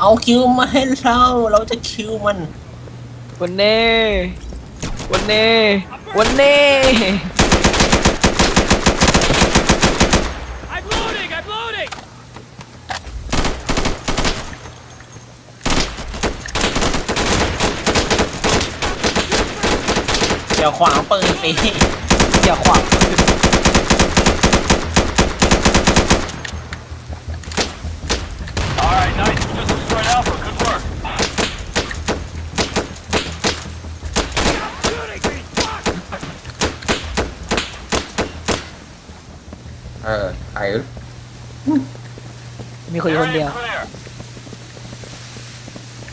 เอาคิวมาให้เราเราจะคิวมัน วันเน่วันเน่วันเน่ I'm loading. I'm loading. เดี๋ยวขวางปืนสิอย่าขวาง All ออใครมีคนอยู่คนเดียว Area clear.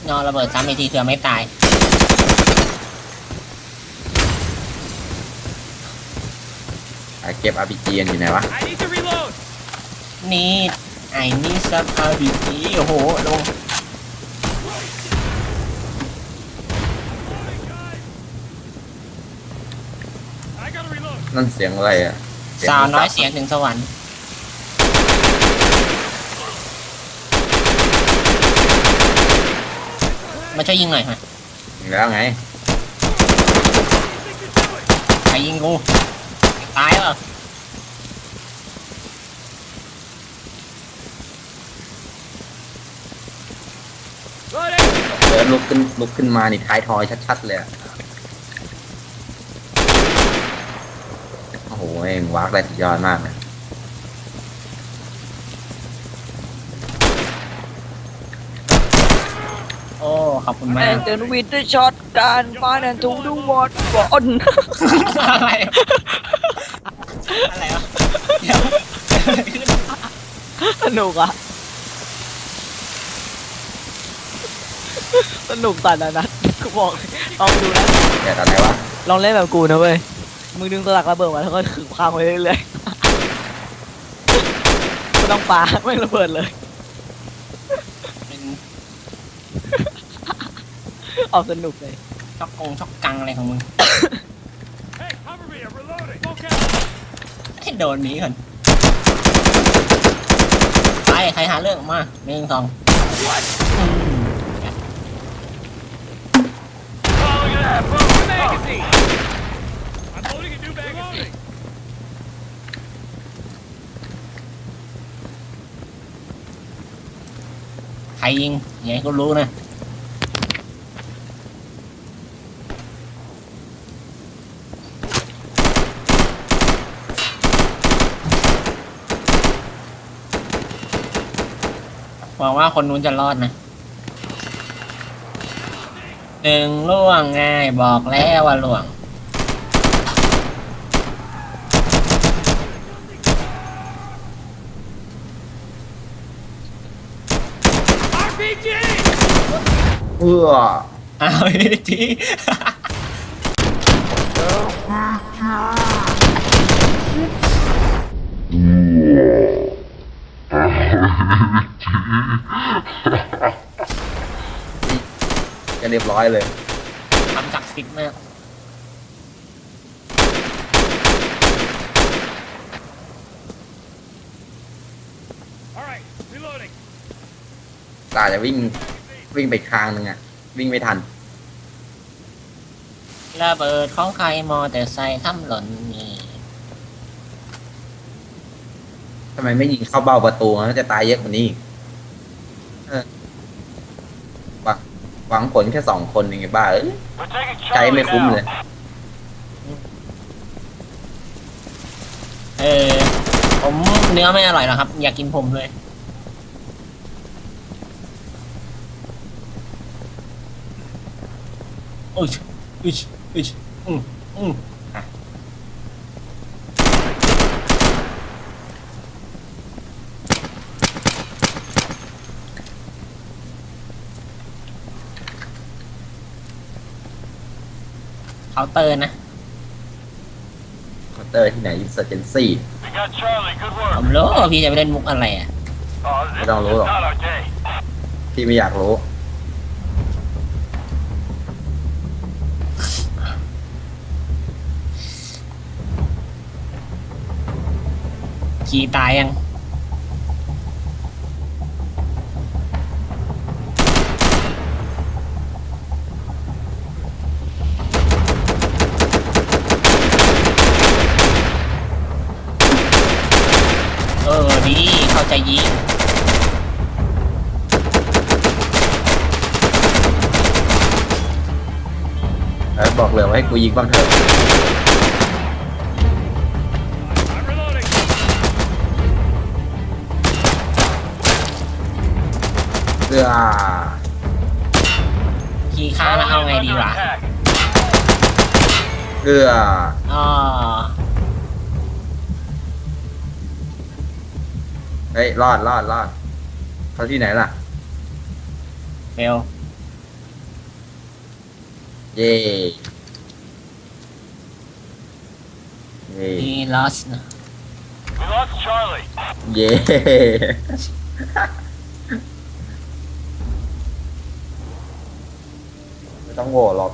นอนระเบิดซ้ำอีกทีเถื่อไม่ตาย ใครเก็บอาร์พีจีอยู่ไหนวะ I need to reload. นี่ไอ้นี่ซับอาร์บีจีโอ้โหลง I gotta reload. นั่นเสียงอะไรอะ สาวน้อยเสียงถึงสวรรค์มาช่วยยิงหน่อยฮะแล้วไงใครยิงกูตายเหรอ Loading. เดินลุกขึ้นลุกขึ้นมานี่ท้ายทอยชัดๆเลยอะ โอ้โหเองวากได้สุดยอดมากเลยโอ้ขอบคุณแมมากนเดินวิดช็อตการฟ้าแดนทูดูวอดบอลอะไรวะอะไรวะเดี๋ยวสนุกอะสนุกสัตว์อะนะกูบอกลองดูนะแต่ตอนไหนวะ ลองเล่นแบบกูนะเว้ย มึงดึงสลักระเบิดมาแล้วก็ขึงข้างไว้เรื่อยๆ ไม่ต้องปาไม่ระเบิดเลย เป็นเอาสนุกเลย ช็อกกงช็อกกังอะไรของมึง Hey, cover me. I'm reloading. Smoke out. ให้โดนหนี้ก่อนไปใครหาเรื่องมาหนึ่งสองอืม Oh, look at that. Bro, new magazine. I'm loading a new magazine. ใครยิงย่าให้กูรู้นะ หวังว่าคนนู้นจะรอดนะหนึ่งล่วงง่ายบอกแล้วว่าล่วง เพื่อเอาอีกทีจะเรียบร้อยเลย ทำศักดิ์สิทธิ์มาก All right, reloading. ตาจะวิ่งวิ่งไปทางหนึ่งอะวิ่งไม่ทัน ระเบิดของใครมอแต่ไซค์ทำหล่นนี่ทำไมไม่ยิงเข้าเบ้าประตูมันจะตายเยอะกว่านี้อีกเออหวังหวังผลแค่สองคนเองไงบ้าเอ้ย We're taking ใจ Charlie ไม่คุ้ม now. เลย เออผมเนื้อไม่อร่อยหรอกครับ อยากกินผมเลย อุ้ยอุ้ยอุ้ยอืมอืมอะเคาน์เตอร์นะมอเตอร์ที่ไหนอินเซอร์เจนซี่ We got Charlie. Good ผ work. มรู้ว่าพี่จะไปเล่นมุกอะไรอะ Oh, this I don't is know. not our day. ที่ไม่อยากรู้ กีตายยังเออดีเข้าใจยิงออบอกเลยว่ว้ให้กูยิงบ้างเถอะ เรือขี่ค้างแล้วเอาไงดีวะ Attack. เรืออ๋อเฮ้ยรอดรอดรอดเขาที่ไหนล่ะเบลเย่เย่มีลอสนะ We lost Charlie. เย่ ไม่ต้องโหวหรอก